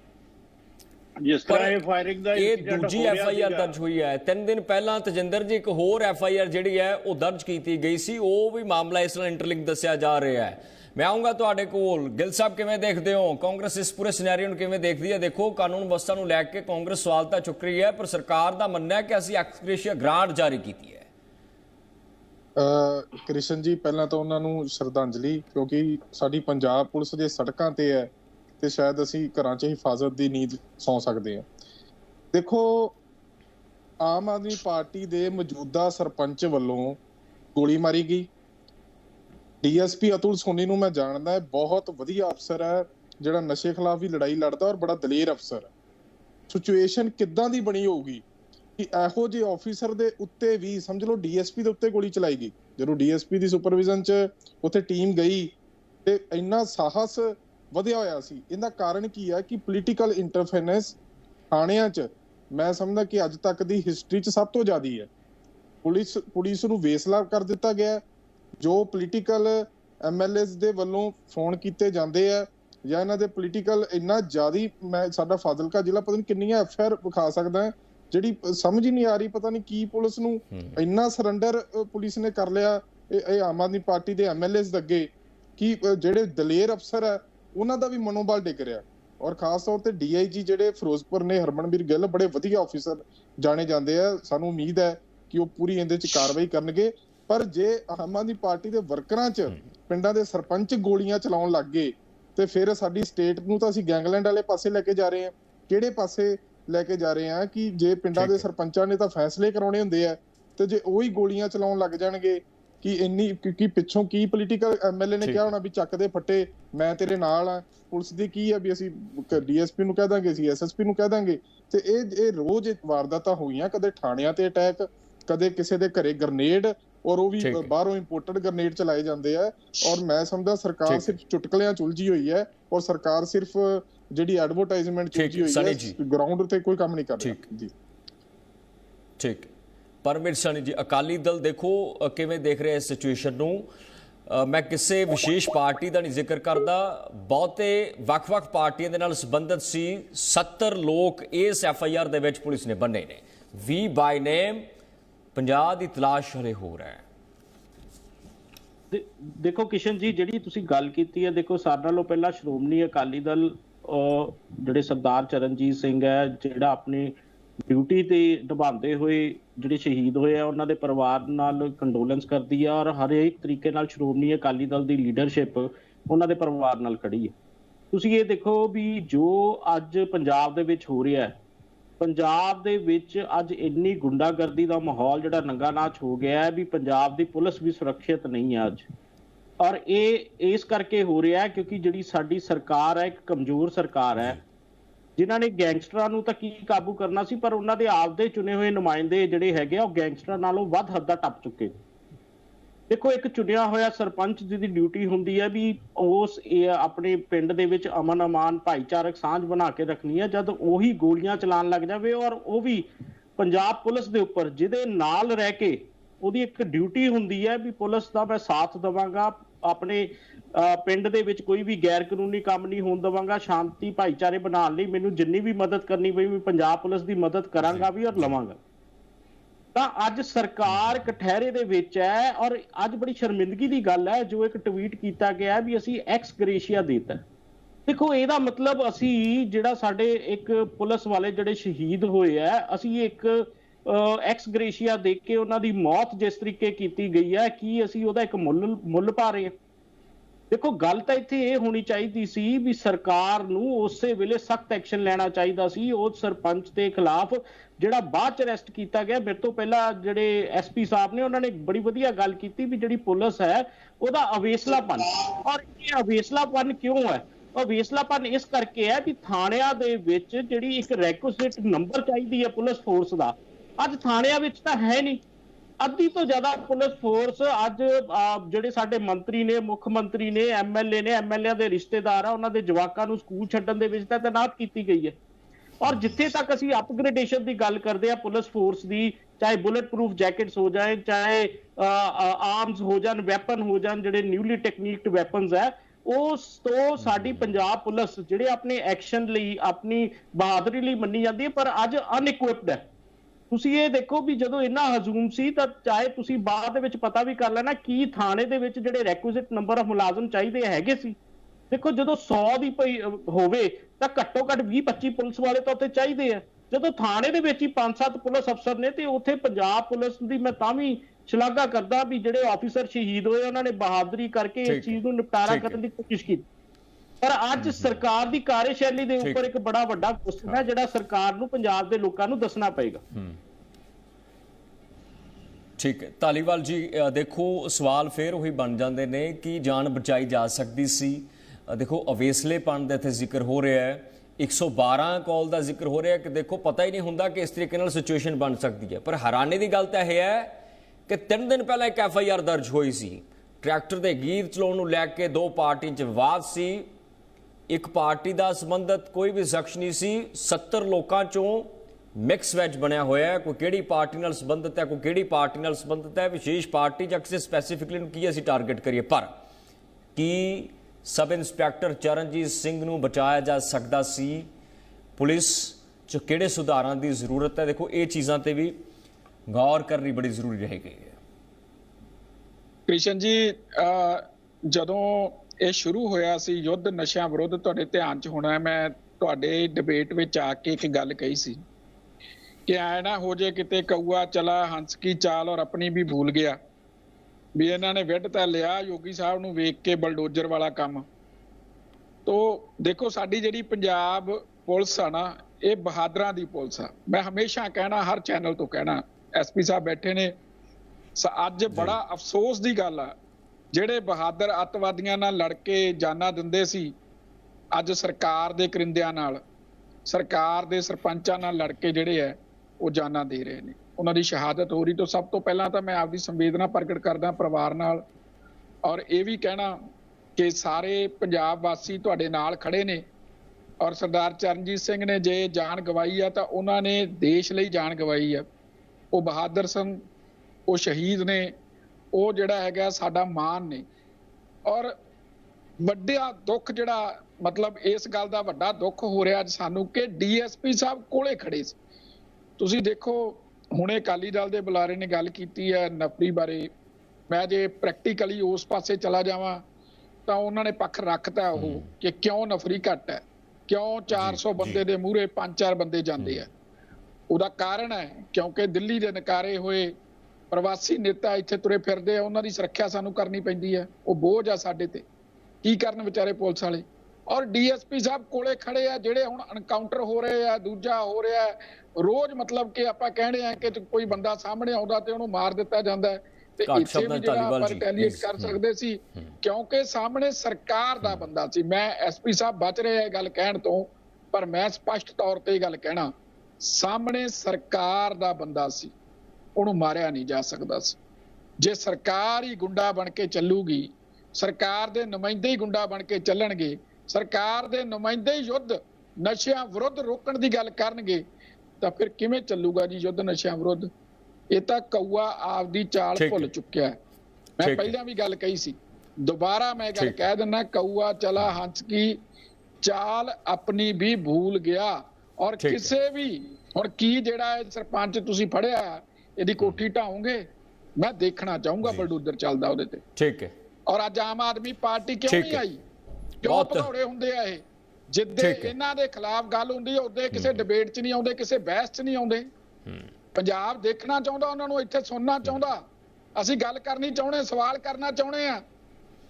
ਜਿਸ ਤਰ੍ਹਾਂ ਇਹ ਫਾਇਰਿੰਗ ਦਾ ਇਹ ਦੂਜੀ ਐਫ ਆਈ ਆਰ। ਦਰਜ ਹੋਈ ਹੈ। ਤਿੰਨ ਦਿਨ ਪਹਿਲਾਂ ਤਜਿੰਦਰ ਜੀ ਇੱਕ ਹੋਰ ਐਫ ਆਈ ਆਰ ਜਿਹੜੀ ਹੈ ਉਹ ਦਰਜ ਕੀਤੀ ਗਈ ਸੀ। ਉਹ ਵੀ ਮਾਮਲਾ ਇਸ ਨਾਲ ਇੰਟਰਲਿੰਕ ਦੱਸਿਆ ਜਾ ਰਿਹਾ ਹੈ। ਮੈਂ ਆਉਂਗਾ ਤੁਹਾਡੇ ਕੋਲ। ਗਿਲ ਸਾਹਿਬ ਕਿਵੇਂ ਦੇਖਦੇ ਹੋ? ਕਾਂਗਰਸ ਇਸ ਪੂਰੇ ਸਿਨੈਰੀਓ ਨੂੰ ਕਿਵੇਂ ਦੇਖਦੀ ਹੈ? ਦੇਖੋ ਕਾਨੂੰਨ ਵਿਵਸਥਾ ਨੂੰ ਲੈ ਕੇ ਕਾਂਗਰਸ ਸਵਾਲ ਤਾਂ ਚੁੱਕ ਰਹੀ ਹੈ ਪਰ ਸਰਕਾਰ ਦਾ ਮੰਨਣਾ ਹੈ ਕਿ ਅਸੀਂ ਐਕਸਗ੍ਰੇਸ਼ੀਆ ਗ੍ਰਾਂਟ ਜਾਰੀ ਕੀਤੀ ਹੈ। ਅ ਕ੍ਰਿਸ਼ਨ ਜੀ ਪਹਿਲਾਂ ਤਾਂ ਉਹਨਾਂ ਨੂੰ ਸ਼ਰਧਾਂਜਲੀ ਕਿਉਂਕਿ ਸਾਡੀ ਪੰਜਾਬ ਪੁਲਿਸ ਦੇ ਸੜਕਾਂ ਤੇ ਹੈ। ਤੇ ਸ਼ਾਇਦ ਅਸੀਂ ਘਰਾਂ 'ਚ ਹਿਫਾਜ਼ਤ ਦੀ ਨੀਂਦ ਸੌਂ ਸਕਦੇ ਹਾਂ। ਦੇਖੋ, ਆਮ ਆਦਮੀ ਪਾਰਟੀ ਦੇ ਮੌਜੂਦਾ ਸਰਪੰਚ ਵੱਲੋਂ ਗੋਲੀ ਮਾਰੀ ਗਈ। ਡੀਐਸਪੀ ਅਤੁਲ ਸੋਨੀ ਨੂੰ ਮੈਂ ਜਾਣਦਾ ਹੈ, ਬਹੁਤ ਵਧੀਆ ਅਫਸਰ ਹੈ, ਜਿਹੜਾ ਨਸ਼ੇ ਖਿਲਾਫ ਵੀ ਲੜਾਈ ਲੜਦਾ ਔਰ ਬੜਾ ਦਲੇਰ ਅਫਸਰ ਹੈ। ਸਿਚੁਏਸ਼ਨ ਕਿੱਦਾਂ ਦੀ ਬਣੀ ਹੋਊਗੀ ਕਿ ਇਹੋ ਜਿਹੇ ਆਫੀਸਰ ਦੇ ਉੱਤੇ ਵੀ, ਸਮਝ ਲਓ ਡੀਐਸਪੀ ਦੇ ਉੱਤੇ ਗੋਲੀ ਚਲਾਈ ਗਈ। ਜਦੋਂ ਡੀਐਸਪੀ ਦੀ ਸੁਪਰਵਿਜ਼ਨ 'ਚ ਉੱਥੇ ਟੀਮ ਗਈ ਤੇ ਇੰਨਾ ਸਾਹਸ ਵਧਿਆ ਹੋਇਆ ਸੀ। ਇਹਦਾ ਕਾਰਨ ਕੀ ਹੈ ਕਿ ਪੋਲੀਟੀਕਲ ਇੰਟਰਫੇਰੈਂਸ ਥਾਣਿਆਂ 'ਚ ਮੈਂ ਸਮਝਦਾ ਕਿ ਅੱਜ ਤੱਕ ਦੀ ਹਿਸਟਰੀ 'ਚ ਸਭ ਤੋਂ ਜ਼ਿਆਦੀ ਹੈ। ਪੁਲਿਸ ਪੁਲਿਸ ਨੂੰ ਵੇਸਲਾ ਕਰ ਦਿੱਤਾ ਗਿਆ। ਜੋ ਪੋਲੀਟੀਕਲ ਐਮਐਲਏਸ ਦੇ ਵੱਲੋਂ ਫੋਨ ਕੀਤੇ ਜਾਂਦੇ ਆ ਜਾਂ ਇਹਨਾਂ ਦੇ ਪੋਲੀਟੀਕਲ ਇੰਨਾ ਜ਼ਿਆਦੀ ਮੈਂ ਸਾਡਾ ਫਾਜ਼ਿਲਕਾ ਜ਼ਿਲ੍ਹਾ ਪਤਾ ਨਹੀਂ ਕਿੰਨੀਆਂ ਐਫਆਰ ਵਿਖਾ ਸਕਦਾ ਜਿਹੜੀ ਸਮਝ ਹੀ ਨਹੀਂ ਆ ਰਹੀ ਪਤਾ ਨਹੀਂ ਕੀ ਪੁਲਿਸ ਨੂੰ ਇੰਨਾ ਸਰੈਂਡਰ ਪੁਲਿਸ ਨੇ ਕਰ ਲਿਆ ਇਹ ਆਮ ਆਦਮੀ ਪਾਰਟੀ ਦੇ ਐਮਐਲਏਸ ਦੇ ਅੱਗੇ ਕਿ ਜਿਹੜੇ ਦਲੇਰ ਅਫਸਰ ਹੈ ਉਹਨਾਂ ਦਾ ਵੀ ਮਨੋਬਲ ਡਿੱਗ ਰਿਹਾ। ਔਰ ਖਾਸ ਤੌਰ ਤੇ ਡੀਆਈਜੀ ਜਿਹੜੇ ਫਿਰੋਜ਼ਪੁਰ ਨੇ ਹਰਮਨਵੀਰ ਗਿੱਲ ਬੜੇ ਵਧੀਆ ਆਫੀਸਰ ਜਾਣੇ ਜਾਂਦੇ ਆ। ਸਾਨੂੰ ਉਮੀਦ ਹੈ ਕਿ ਉਹ ਪੂਰੀ ਇਹਦੇ 'ਚ ਕਾਰਵਾਈ ਕਰਨਗੇ। ਪਰ ਜੇ ਆਮ ਆਦਮੀ ਪਾਰਟੀ ਦੇ ਵਰਕਰਾਂ 'ਚ ਪਿੰਡਾਂ ਦੇ ਸਰਪੰਚ ਗੋਲੀਆਂ ਚਲਾਉਣ ਲੱਗ ਗਏ ਤੇ ਫਿਰ ਸਾਡੀ ਸਟੇਟ ਨੂੰ ਤਾਂ ਅਸੀਂ ਗੈਂਗਲੈਂਡ ਵਾਲੇ ਪਾਸੇ ਲੈ ਕੇ ਜਾ ਰਹੇ ਹਾਂ। ਕਿਹੜੇ ਪਾਸੇ ਲੈ ਕੇ ਜਾ ਰਹੇ ਹਾਂ ਕਿ ਜੇ ਪਿੰਡਾਂ ਦੇ। ਸਰਪੰਚਾਂ ਨੇ ਤਾਂ ਫੈਸਲੇ ਕਰਾਉਣੇ ਹੁੰਦੇ ਆ ਤੇ ਜੇ ਉਹੀ ਗੋਲੀਆਂ ਚਲਾਉਣ ਲੱਗ ਜਾਣਗੇ ਕਿ ਇੰਨੀ ਕਿ ਪਿੱਛੋਂ ਕੀ ਪੋਲੀਟੀਕਲ ਐਮਐਲਏ ਨੇ ਕਿਹਾ। ਹੋਣਾ ਵੀ ਚੱਕ ਦੇ ਫੱਟੇ ਮੈਂ ਤੇਰੇ ਨਾਲ ਆ ਪੁਲਿਸ ਦੀ ਕੀ ਆ ਵੀ ਅਸੀਂ ਡੀਐਸਪੀ ਨੂੰ ਕਹਿ ਦਾਂਗੇ ਅਸੀਂ ਐਸਐਸਪੀ ਨੂੰ ਕਹਿ ਦਾਂਗੇ ਤੇ ਇਹ ਇਹ ਰੋਜ਼ ਇਹ ਵਾਰਦਾਤਾਂ ਹੋਈਆਂ ਕਦੇ ਥਾਣਿਆਂ ਤੇ ਅਟੈਕ ਕਦੇ ਕਿਸੇ ਦੇ ਘਰੇ ਗ੍ਰਨੇਡ ਔਰ ਉਹ ਵੀ। ਬਾਹਰੋਂ ਇੰਪੋਰਟਡ ਗ੍ਰਨੇਡ ਚਲਾਏ ਜਾਂਦੇ ਆ ਔਰ ਮੈਂ ਸਮਝਦਾ ਸਰਕਾਰ। ਸਿਰਫ ਚੁਟਕਲਿਆਂ ਚ ਉਲਝੀ ਹੋਈ ਹੈ ਔਰ ਸਰਕਾਰ ਸਿਰਫ ਜਿਹੜੀ ਐਡਵਰਟਾਈਜ਼ਮੈਂਟ ਚ ਠੀਕ ਉਲਝੀ ਹੈ, ਹੋਈ ਹੈ। ਗਰਾਊਂਡ ਤੇ ਕੋਈ ਕੰਮ ਨਹੀਂ ਕਰ ਰਿਹਾ। ਜੀ ਠੀਕ ਪਰਮਿਟ ਸਣੀ ਜੀ, ਅਕਾਲੀ ਦਲ ਦੇਖੋ ਕਿਵੇਂ ਦੇਖ ਰਿਹਾ ਇਸ ਸਿਚੁਏਸ਼ਨ ਨੂੰ। ਮੈਂ ਕਿਸੇ ਵਿਸ਼ੇਸ਼ ਪਾਰਟੀ ਦਾ ਨਹੀਂ ਜ਼ਿਕਰ ਕਰਦਾ। ਬਹੁਤੇ ਵੱਖ-ਵੱਖ ਪਾਰਟੀਆਂ ਦੇ ਨਾਲ ਸੰਬੰਧਿਤ ਸੀ। 70 ਲੋਕ ਇਸ ਐਫ ਆਈ ਆਰ ਦੇ ਵਿੱਚ ਪੁਲਿਸ ਨੇ ਬੰਨੇ ਨੇ। ਵੀ ਬਾਈ ਨੇਮ 50 ਦੀ ਤਲਾਸ਼ ਹਰੇ ਹੋ ਰਿਹਾ ਹੈ। ਦੇਖੋ ਕਿਸ਼ਨ ਜੀ, ਜਿਹੜੀ ਤੁਸੀਂ ਗੱਲ ਕੀਤੀ ਹੈ, ਦੇਖੋ ਸਾਰਿਆਂ ਨਾਲੋਂ ਪਹਿਲਾਂ ਸ਼੍ਰੋਮਣੀ ਅਕਾਲੀ ਦਲ ਜਿਹੜੇ ਸਰਦਾਰ ਚਰਨਜੀਤ ਸਿੰਘ ਹੈ, ਜਿਹੜਾ ਆਪਣੀ ਡਿਊਟੀ ਤੇ ਨਿਭਾਉਂਦੇ ਹੋਏ ਜਿਹੜੇ ਸ਼ਹੀਦ ਹੋਏ ਆ, ਉਹਨਾਂ ਦੇ ਪਰਿਵਾਰ ਨਾਲ ਕੰਡੋਲੈਂਸ ਕਰਦੀ ਆ ਔਰ ਹਰੇਕ ਤਰੀਕੇ ਨਾਲ ਸ਼੍ਰੋਮਣੀ ਅਕਾਲੀ ਦਲ ਦੀ ਲੀਡਰਸ਼ਿਪ ਉਹਨਾਂ ਦੇ ਪਰਿਵਾਰ ਨਾਲ ਖੜੀ ਹੈ ਤੁਸੀਂ ਇਹ ਦੇਖੋ ਵੀ ਜੋ ਅੱਜ ਪੰਜਾਬ ਦੇ ਵਿੱਚ ਹੋ ਰਿਹਾ ਹੈ, ਪੰਜਾਬ ਦੇ ਵਿੱਚ ਅੱਜ ਇੰਨੀ ਗੁੰਡਾਗਰਦੀ ਦਾ ਮਾਹੌਲ ਜਿਹੜਾ ਨੰਗਾ ਨਾਚ ਹੋ ਗਿਆ ਹੈ ਵੀ ਪੰਜਾਬ ਦੀ ਪੁਲਿਸ ਵੀ ਸੁਰੱਖਿਅਤ ਨਹੀਂ ਹੈ ਅੱਜ। ਔਰ ਇਹ, ਇਸ ਕਰਕੇ ਹੋ ਰਿਹਾ ਹੈ ਕਿਉਂਕਿ ਜਿਹੜੀ ਸਾਡੀ ਸਰਕਾਰ ਹੈ, ਇੱਕ ਕਮਜ਼ੋਰ ਸਰਕਾਰ ਹੈ ਜਿਨ੍ਹਾਂ ਨੇ ਗੈਂਗਸਟਰਾਂ ਨੂੰ ਤਾਂ ਕੀ ਕਾਬੂ ਕਰਨਾ ਸੀ, ਪਰ ਉਹਨਾਂ ਦੇ ਆਪਦੇ ਚੁਣੇ ਹੋਏ ਨੁਮਾਇੰਦੇ ਜਿਹੜੇ ਹੈਗੇ ਆ, ਉਹ ਗੈਂਗਸਟਰਾਂ ਨਾਲੋਂ ਵੱਧ ਹੱਦਾਂ ਟੱਪ ਚੁੱਕੇ। ਨੇ ਦੇਖੋ, ਇੱਕ ਚੁਣਿਆ ਹੋਇਆ ਸਰਪੰਚ ਦੀ ਦੀ ਡਿਊਟੀ ਹੁੰਦੀ ਹੈ ਵੀ ਉਸ ਆਪਣੇ ਪਿੰਡ ਦੇ ਵਿੱਚ ਅਮਨ ਅਮਾਨ ਭਾਈਚਾਰਕ ਸਾਂਝ ਬਣਾ ਕੇ ਰੱਖਣੀ ਹੈ ਜਦ ਉਹੀ ਗੋਲੀਆਂ ਚਲਾਉਣ ਲੱਗ ਜਾਵੇ ਔਰ ਉਹ ਵੀ ਪੰਜਾਬ ਪੁਲਿਸ ਦੇ ਉੱਪਰ, ਜਿਹਦੇ ਨਾਲ ਰਹਿ ਕੇ ਉਹਦੀ ਇੱਕ ਡਿਊਟੀ ਹੁੰਦੀ ਹੈ ਵੀ ਪੁਲਿਸ ਦਾ ਮੈਂ ਸਾਥ ਦਵਾਂਗਾ, ਆਪਣੇ ਪਿੰਡ ਦੇ ਵਿੱਚ ਕੋਈ ਵੀ ਗੈਰ ਕਾਨੂੰਨੀ ਕੰਮ ਨਹੀਂ ਹੋਣ ਦਵਾਂਗਾ, ਸ਼ਾਂਤੀ ਭਾਈਚਾਰੇ ਬਣਾਉਣ ਲਈ ਮੈਨੂੰ ਜਿੰਨੀ ਵੀ ਮਦਦ ਕਰਨੀ ਪਈ, ਮੈਂ ਪੰਜਾਬ ਪੁਲਿਸ ਦੀ ਮਦਦ ਕਰਾਂਗਾ ਵੀ ਔਰ ਲਵਾਂਗਾ। ਤਾਂ ਅੱਜ ਸਰਕਾਰ ਕਠਹਿਰੇ ਦੇ ਵਿੱਚ ਹੈ ਔਰ ਅੱਜ ਬੜੀ ਸ਼ਰਮਿੰਦਗੀ ਦੀ ਗੱਲ ਹੈ, ਜੋ ਇੱਕ ਟਵੀਟ ਕੀਤਾ ਗਿਆ ਵੀ ਅਸੀਂ ਐਕਸ ਗ੍ਰੇਸ਼ੀਆ ਦਿੱਤਾ। ਦੇਖੋ, ਇਹਦਾ ਮਤਲਬ ਅਸੀਂ ਜਿਹੜਾ ਸਾਡੇ ਇੱਕ ਪੁਲਿਸ ਵਾਲੇ ਜਿਹੜੇ ਸ਼ਹੀਦ ਹੋਏ ਆ ਅਸੀਂ ਇੱਕ ਐਕਸ ਗ੍ਰੇਸ਼ੀਆ ਦੇਖ ਕੇ ਉਹਨਾਂ ਦੀ ਮੌਤ ਜਿਸ ਤਰੀਕੇ ਕੀਤੀ ਗਈ ਹੈ, ਕੀ ਅਸੀਂ ਉਹਦਾ ਇੱਕ ਮੁੱਲ ਮੁੱਲ ਪਾ ਰਹੇ ਹਾਂ? ਦੇਖੋ, ਗੱਲ ਤਾਂ ਇੱਥੇ ਇਹ ਹੋਣੀ ਚਾਹੀਦੀ ਸੀ ਵੀ ਸਰਕਾਰ ਨੂੰ ਉਸੇ ਵੇਲੇ ਸਖਤ ਐਕਸ਼ਨ ਲੈਣਾ ਚਾਹੀਦਾ ਸੀ। ਉਹ ਸਰਪੰਚ ਦੇ ਖਿਲਾਫ ਜਿਹੜਾ ਬਾਅਦ ਚ ਅਰੈਸਟ ਕੀਤਾ ਗਿਆ, ਮੇਰੇ ਤੋਂ ਪਹਿਲਾਂ ਜਿਹੜੇ ਐਸਪੀ ਸਾਹਿਬ ਨੇ, ਉਹਨਾਂ ਨੇ ਬੜੀ ਵਧੀਆ ਗੱਲ ਕੀਤੀ ਵੀ ਜਿਹੜੀ ਪੁਲਿਸ ਹੈ, ਉਹਦਾ ਅਵੇਸਲਾਪਨ। ਔਰ ਇਹ ਅਵੇਸਲਾਪਨ ਕਿਉਂ ਹੈ? ਅਵੇਸਲਾਪਨ ਇਸ ਕਰਕੇ ਹੈ ਵੀ ਥਾਣਿਆਂ ਦੇ ਵਿੱਚ ਜਿਹੜੀ ਇੱਕ ਰੈਕੁਇਜ਼ਿਟ ਨੰਬਰ ਚਾਹੀਦੀ ਹੈ ਪੁਲਿਸ ਫੋਰਸ ਦਾ। ਅੱਜ ਥਾਣਿਆਂ ਵਿੱਚ ਤਾਂ ਹੈ ਨਹੀਂ। ਅੱਧੀ ਤੋਂ ਜ਼ਿਆਦਾ ਪੁਲਿਸ ਫੋਰਸ ਅੱਜ ਜਿਹੜੇ ਸਾਡੇ ਮੰਤਰੀ ਨੇ, ਮੁੱਖ ਮੰਤਰੀ ਨੇ ਐਮਐਲਏ ਨੇ ਐਮਐਲਏ ਦੇ ਰਿਸ਼ਤੇਦਾਰ ਆ, ਉਹਨਾਂ ਦੇ ਜਵਾਕਾਂ ਨੂੰ ਸਕੂਲ ਛੱਡਣ ਦੇ ਵਿੱਚ ਤਾਂ ਤੈਨਾਤ ਕੀਤੀ ਗਈ ਹੈ। ਔਰ ਜਿੱਥੇ ਤੱਕ ਅਸੀਂ ਅਪਗ੍ਰੇਡੇਸ਼ਨ ਦੀ ਗੱਲ ਕਰਦੇ ਆ ਪੁਲਿਸ ਫੋਰਸ ਦੀ, ਚਾਹੇ ਬੁਲੇਟ ਪ੍ਰੂਫ ਜੈਕਟਸ ਹੋ ਜਾਏ ਚਾਹੇ ਆਰਮਸ ਹੋ ਜਾਣ ਵੈਪਨ ਹੋ ਜਾਣ, ਜਿਹੜੇ ਨਿਊਲੀ ਟੈਕਨੀਕਡ ਵੈਪਨਸ ਹੈ, ਉਸ ਤੋਂ ਸਾਡੀ ਪੰਜਾਬ ਪੁਲਿਸ, ਜਿਹੜੇ ਆਪਣੇ ਐਕਸ਼ਨ ਲਈ, ਆਪਣੀ ਬਹਾਦਰੀ ਲਈ ਮੰਨੀ ਜਾਂਦੀ ਹੈ, ਪਰ ਅੱਜ ਅਨਇਕੁਇਪਡ ਹੈ। ਤੁਸੀਂ ਇਹ ਦੇਖੋ ਵੀ ਜਦੋਂ ਇੰਨਾ ਹਜੂਮ ਸੀ ਤਾਂ ਚਾਹੇ ਤੁਸੀਂ ਬਾਅਦ ਦੇ ਵਿੱਚ ਪਤਾ ਵੀ ਕਰ ਲੈਣਾ ਕੀ ਥਾਣੇ ਦੇ ਵਿੱਚ ਜਿਹੜੇ ਰੈਕੁਇਜ਼ਿਟ ਨੰਬਰ ਆਫ ਮੁਲਾਜ਼ਮ ਚਾਹੀਦੇ ਹੈਗੇ ਸੀ ਦੇਖੋ ਜਦੋਂ 100 ਦੀ ਪਈ ਹੋਵੇ ਤਾਂ ਘੱਟੋ ਘੱਟ 20 25 ਪੁਲਿਸ ਵਾਲੇ ਤਾਂ ਉੱਥੇ ਚਾਹੀਦੇ ਆ ਜਦੋਂ ਥਾਣੇ ਦੇ ਵਿੱਚ ਹੀ 5-7 ਪੁਲਿਸ ਅਫਸਰ ਨੇ ਤੇ ਉੱਥੇ ਪੰਜਾਬ ਪੁਲਿਸ ਦੀ ਮੈਂ ਤਾਂ ਵੀ ਸ਼ਲਾਘਾ ਕਰਦਾ ਵੀ ਜਿਹੜੇ ਆਫੀਸਰ ਸ਼ਹੀਦ ਹੋਏ ਉਹਨਾਂ ਨੇ ਬਹਾਦਰੀ ਕਰਕੇ। ਇਸ ਚੀਜ਼ ਨੂੰ ਨਿਪਟਾਰਾ। ਕਰਨ ਦੀ ਕੋਸ਼ਿਸ਼ ਕੀਤੀ ਪਰ ਅੱਜ ਸਰਕਾਰ ਦੀ ਕਾਰਜਸ਼ੈਲੀ ਦੇ। ਉੱਪਰ ਇੱਕ ਬੜਾ ਵੱਡਾ ਕੁਐਸਚਨ ਹੈ ਜਿਹੜਾ ਸਰਕਾਰ ਨੂੰ ਪੰਜਾਬ ਦੇ ਲੋਕਾਂ ਨੂੰ ਦੱਸਣਾ ਪਏਗਾ। ਠੀਕ ਹੈ। ਧਾਲੀਵਾਲ ਜੀ ਦੇਖੋ ਸਵਾਲ ਫੇਰ ਉਹੀ ਬਣ ਜਾਂਦੇ ਨੇ ਕਿ ਜਾਨ ਬਚਾਈ ਜਾ ਸਕਦੀ ਸੀ। ਦੇਖੋ ਅਵੇਸਲੇਪਣ ਦਾ ਇੱਥੇ ਜ਼ਿਕਰ ਹੋ ਰਿਹਾ ਹੈ। 112 ਕਾਲ ਦਾ ਜ਼ਿਕਰ ਹੋ ਰਿਹਾ ਕਿ ਦੇਖੋ ਪਤਾ ਹੀ ਨਹੀਂ ਹੁੰਦਾ ਕਿ ਇਸ ਤਰੀਕੇ ਨਾਲ ਸਿਚੁਏਸ਼ਨ ਬਣ ਸਕਦੀ ਹੈ। ਪਰ ਹੈਰਾਨੀ ਦੀ ਗੱਲ ਤਾਂ ਇਹ ਹੈ ਕਿ 3 ਦਿਨ ਪਹਿਲਾਂ ਇੱਕ ਐਫ ਆਈ ਆਰ ਦਰਜ ਹੋਈ ਸੀ। ਟਰੈਕਟਰ ਦੇ ਗੀਰ ਚਲਾਉਣ ਨੂੰ ਲੈ ਕੇ ਦੋ ਪਾਰਟੀਆਂ 'ਚ ਵਿਵਾਦ ਸੀ। ਇੱਕ ਪਾਰਟੀ ਦਾ ਸੰਬੰਧਤ ਕੋਈ ਵੀ ਸ਼ਖਸ ਨਹੀਂ ਸੀ। 70 ਲੋਕਾਂ ਚੋਂ ਮਿਕਸ ਵੈਜ ਬਣਿਆ ਹੋਇਆ ਹੈ। ਕੋਈ ਕਿਹੜੀ ਪਾਰਟੀ ਨਾਲ ਸੰਬੰਧਿਤ ਹੈ, ਕੋਈ ਕਿਹੜੀ ਪਾਰਟੀ ਨਾਲ ਸੰਬੰਧਿਤ ਹੈ, ਵਿਸ਼ੇਸ਼ ਪਾਰਟੀ ਜਾਂ ਕਿਸੇ ਸਪੈਸੀਫਿਕਲੀ ਨੂੰ ਕੀ ਅਸੀਂ ਟਾਰਗੇਟ ਕਰੀਏ? ਪਰ ਕੀ ਸਬ ਇੰਸਪੈਕਟਰ ਚਰਨਜੀਤ ਸਿੰਘ ਨੂੰ ਬਚਾਇਆ ਜਾ ਸਕਦਾ ਸੀ? ਪੁਲਿਸ 'ਚ ਕਿਹੜੇ ਸੁਧਾਰਾਂ ਦੀ ਜ਼ਰੂਰਤ ਹੈ? ਦੇਖੋ, ਇਹ ਚੀਜ਼ਾਂ ਤੇ ਵੀ ਗੌਰ ਕਰਨੀ ਬੜੀ ਜ਼ਰੂਰੀ ਰਹੇਗੀ ਕ੍ਰਿਸ਼ਨ ਜੀ ਜਦੋਂ ਇਹ ਸ਼ੁਰੂ ਹੋਇਆ ਸੀ ਯੁੱਧ ਨਸ਼ਿਆਂ ਵਿਰੁੱਧ ਤੁਹਾਡੇ ਧਿਆਨ 'ਚ ਹੋਣਾ ਮੈਂ ਤੁਹਾਡੇ ਡਿਬੇਟ ਵਿੱਚ ਆ ਕੇ ਇੱਕ ਗੱਲ ਕਹੀ ਸੀ ਕਿ ਐ ਨਾ ਹੋ ਜੇ ਕਿਤੇ ਕਊਆ ਚਲਾ ਹੰਸ ਕੀ ਚਾਲ ਔਰ ਆਪਣੀ ਵੀ ਭੁੱਲ ਗਿਆ। ਵੀ ਇਹਨਾਂ ਨੇ ਵਿੱਢ ਤਾਂ ਲਿਆ ਯੋਗੀ ਸਾਹਿਬ ਨੂੰ ਵੇਖ ਕੇ ਬਲਡੋਜ਼ਰ ਵਾਲਾ ਕੰਮ। ਤੋ ਦੇਖੋ ਸਾਡੀ ਜਿਹੜੀ ਪੰਜਾਬ ਪੁਲਿਸ ਆ ਨਾ ਇਹ ਬਹਾਦਰਾਂ ਦੀ ਪੁਲਿਸ ਆ। ਮੈਂ ਹਮੇਸ਼ਾ ਕਹਿਣਾ ਹਰ ਚੈਨਲ ਤੋਂ ਕਹਿਣਾ ਐਸਪੀ ਸਾਹਿਬ ਬੈਠੇ ਨੇ। ਅੱਜ ਬੜਾ ਅਫਸੋਸ ਦੀ ਗੱਲ ਆ ਜਿਹੜੇ ਬਹਾਦਰ ਅੱਤਵਾਦੀਆਂ ਨਾਲ ਲੜ ਕੇ ਜਾਨਾਂ ਦਿੰਦੇ ਸੀ, ਅੱਜ ਸਰਕਾਰ ਦੇ ਕਰਿੰਦਿਆਂ ਨਾਲ, ਸਰਕਾਰ ਦੇ ਸਰਪੰਚਾਂ ਨਾਲ ਲੜ ਕੇ ਜਿਹੜੇ ਆ ਉਹ ਜਾਨਾਂ ਦੇ ਰਹੇ ਨੇ। ਉਹਨਾਂ ਦੀ ਸ਼ਹਾਦਤ ਹੋ ਰਹੀ ਤੋਂ ਸਭ ਤੋਂ ਪਹਿਲਾਂ ਤਾਂ ਮੈਂ ਆਪਦੀ ਸੰਵੇਦਨਾ ਪ੍ਰਗਟ ਕਰਦਾ ਪਰਿਵਾਰ ਨਾਲ ਔਰ ਇਹ ਵੀ ਕਹਿਣਾ ਕਿ ਸਾਰੇ ਪੰਜਾਬ ਵਾਸੀ ਤੁਹਾਡੇ ਨਾਲ ਖੜੇ ਨੇ ਔਰ ਸਰਦਾਰ ਚਰਨਜੀਤ ਸਿੰਘ ਨੇ ਜੇ ਜਾਨ ਗਵਾਈ ਆ ਤਾਂ ਉਹਨਾਂ ਨੇ ਦੇਸ਼ ਲਈ ਜਾਨ ਗਵਾਈ ਆ। ਉਹ ਬਹਾਦਰ ਸਨ, ਉਹ ਸ਼ਹੀਦ ਨੇ ਉਹ ਜਿਹੜਾ ਹੈਗਾ ਸਾਡਾ ਮਾਣ ਨੇ। ਔਰ ਵੱਡਾ ਦੁੱਖ ਜਿਹੜਾ ਮਤਲਬ ਇਸ ਗੱਲ ਦਾ ਵੱਡਾ ਦੁੱਖ ਹੋ ਰਿਹਾ ਅੱਜ ਸਾਨੂੰ ਕਿ ਡੀਐਸਪੀ ਸਾਹਿਬ ਕੋਲੇ ਖੜੇ ਸੀ। ਤੁਸੀਂ ਦੇਖੋ ਹੁਣੇ ਅਕਾਲੀ ਦਲ ਦੇ ਬੁਲਾਰੇ ਨੇ ਗੱਲ ਕੀਤੀ ਹੈ ਨਫਰੀ ਬਾਰੇ। ਮੈਂ ਜੇ ਪ੍ਰੈਕਟੀਕਲੀ ਉਸ ਪਾਸੇ ਚਲਾ ਜਾਵਾਂ ਤਾਂ ਉਹਨਾਂ ਨੇ ਪੱਖ ਰੱਖਤਾ ਉਹ ਕਿ ਕਿਉਂ ਨਫਰੀ ਘੱਟ ਹੈ? ਕਿਉਂ 400 ਬੰਦੇ ਦੇ ਮੂਹਰੇ 5-4 ਬੰਦੇ ਜਾਂਦੇ ਆ ਉਹਦਾ ਕਾਰਨ ਹੈ ਕਿਉਂਕਿ ਦਿੱਲੀ ਦੇ ਨਕਾਰੇ ਹੋਏ ਪ੍ਰਵਾਸੀ ਨੇਤਾ ਇੱਥੇ ਤੁਰੇ ਫਿਰਦੇ ਆ ਉਹਨਾਂ ਦੀ ਸੁਰੱਖਿਆ ਸਾਨੂੰ ਕਰਨੀ ਪੈਂਦੀ ਹੈ। ਉਹ ਬੋਝ ਆ ਸਾਡੇ ਤੇ। ਕੀ ਕਰਨ ਵਿਚਾਰੇ ਪੁਲਿਸ ਵਾਲੇ? ਔਰ ਡੀਐਸਪੀ ਸਾਹਿਬ ਕੋਲੇ ਖੜੇ ਆ ਜਿਹੜੇ ਹੁਣ ਐਨਕਾਊਂਟਰ ਹੋ ਰਹੇ ਆ ਦੂਜਾ ਹੋ ਰਿਹਾ। ਰੋਜ਼ ਮਤਲਬ ਕਿ ਆਪਾਂ ਕਹਿੰਦੇ ਆ ਕਿ ਕੋਈ ਬੰਦਾ ਸਾਹਮਣੇ ਆਉਂਦਾ ਤੇ ਉਹਨੂੰ ਮਾਰ ਦਿੱਤਾ ਜਾਂਦਾ ਹੈ। ਤੇ ਇੱਥੇ ਵੀ ਜਿਹੜਾ ਆਪਾਂ ਰਿਟੈਲੀਏਟ ਕਰ। ਸਕਦੇ ਸੀ ਕਿਉਂਕਿ ਸਾਹਮਣੇ ਸਰਕਾਰ ਦਾ ਬੰਦਾ ਸੀ। ਮੈਂ ਐਸਪੀ ਸਾਹਿਬ ਬਚ ਰਹੇ ਆ ਇਹ ਗੱਲ ਕਹਿਣ ਤੋਂ ਪਰ ਮੈਂ ਸਪਸ਼ਟ ਤੌਰ ਤੇ ਇਹ ਗੱਲ ਕਹਿਣਾ ਸਾਹਮਣੇ ਸਰਕਾਰ ਦਾ ਬੰਦਾ ਸੀ। ਉਹਨੂੰ ਮਾਰਿਆ ਨਹੀਂ ਜਾ ਸਕਦਾ ਸੀ ਜੇ ਸਰਕਾਰ ਹੀ ਗੁੰਡਾ ਬਣ ਕੇ ਚੱਲੂਗੀ ਸਰਕਾਰ ਦੇ ਨੁਮਾਇੰਦੇ ਹੀ ਗੁੰਡਾ ਬਣ ਕੇ ਚੱਲਣਗੇ ਸਰਕਾਰ ਦੇ ਨੁਮਾਇੰਦੇ ਹੀ ਯੁੱਧ ਨਸ਼ਿਆਂ ਵਿਰੁੱਧ ਰੋਕਣ ਦੀ ਗੱਲ ਕਰਨਗੇ ਤਾਂ ਫਿਰ ਕਿਵੇਂ ਚੱਲੂਗਾ ਜੀ ਯੁੱਧ ਨਸ਼ਿਆਂ ਵਿਰੁੱਧ ਇਹ ਤਾਂ ਕਊਆ ਆਪਦੀ ਚਾਲ ਭੁੱਲ। ਚੁੱਕਿਆ ਮੈਂ। ਪਹਿਲਾਂ ਵੀ ਗੱਲ ਕਹੀ ਸੀ ਦੁਬਾਰਾ ਮੈਂ ਗੱਲ। ਕਹਿ ਦਿੰਦਾ ਕਊਆ ਚਲਾ ਹੰਸ ਕੀ ਚਾਲ ਆਪਣੀ ਵੀ ਭੂਲ ਗਿਆ ਔਰ। ਕਿਸੇ ਵੀ ਹੁਣ ਕੀ ਜਿਹੜਾ ਸਰਪੰਚ ਤੁਸੀਂ ਫੜਿਆ ਇਹਦੀ ਕੋਠੀ ਢਾਉਂਗੇ ਮੈਂ ਦੇਖਣਾ ਚਾਹੂੰਗਾ ਬਲਡੂਦਰ ਚੱਲਦਾ ਉਹਦੇ ਤੇ। ਠੀਕ ਹੈ। ਔਰ ਅੱਜ ਆਮ ਆਦਮੀ ਪਾਰਟੀ ਕਿਉਂ ਨਹੀਂ। ਆਈ? ਕਿਉਂ ਭਗੌੜੇ ਹੁੰਦੇ ਆ ਇਹ? ਜਿੱਦੇ। ਇਹਨਾਂ ਦੇ ਖਿਲਾਫ ਗੱਲ ਹੁੰਦੀ ਉਹਦੇ ਕਿਸੇ ਡਿਬੇਟ 'ਚ ਨਹੀਂ ਆਉਂਦੇ ਕਿਸੇ ਬਹਿਸ 'ਚ ਨਹੀਂ ਆਉਂਦੇ। ਪੰਜਾਬ ਦੇਖਣਾ ਚਾਹੁੰਦਾ ਉਹਨਾਂ ਨੂੰ ਇੱਥੇ ਸੁਣਨਾ ਚਾਹੁੰਦਾ। ਅਸੀਂ ਗੱਲ ਕਰਨੀ ਚਾਹੁੰਦੇ ਸਵਾਲ ਕਰਨਾ ਚਾਹੁੰਦੇ ਆ।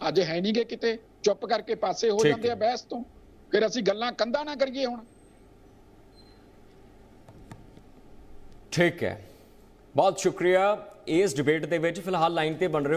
ਅੱਜ ਹੈ ਨਹੀਂਗੇ ਕਿਤੇ ਚੁੱਪ ਕਰਕੇ ਪਾਸੇ ਹੋ ਜਾਂਦੇ ਆ। ਬਹਿਸ ਤੋਂ। ਫਿਰ ਅਸੀਂ ਗੱਲਾਂ ਕੰਧਾਂ ਨਾ ਕਰੀਏ ਹੁਣ। ਠੀਕ ਹੈ। ਬਹੁਤ ਸ਼ੁਕਰੀਆ ਇਸ ਡਿਬੇਟ ਦੇ ਵਿੱਚ। ਫਿਲਹਾਲ ਲਾਈਨ ਤੇ ਬਣ ਰਹੇ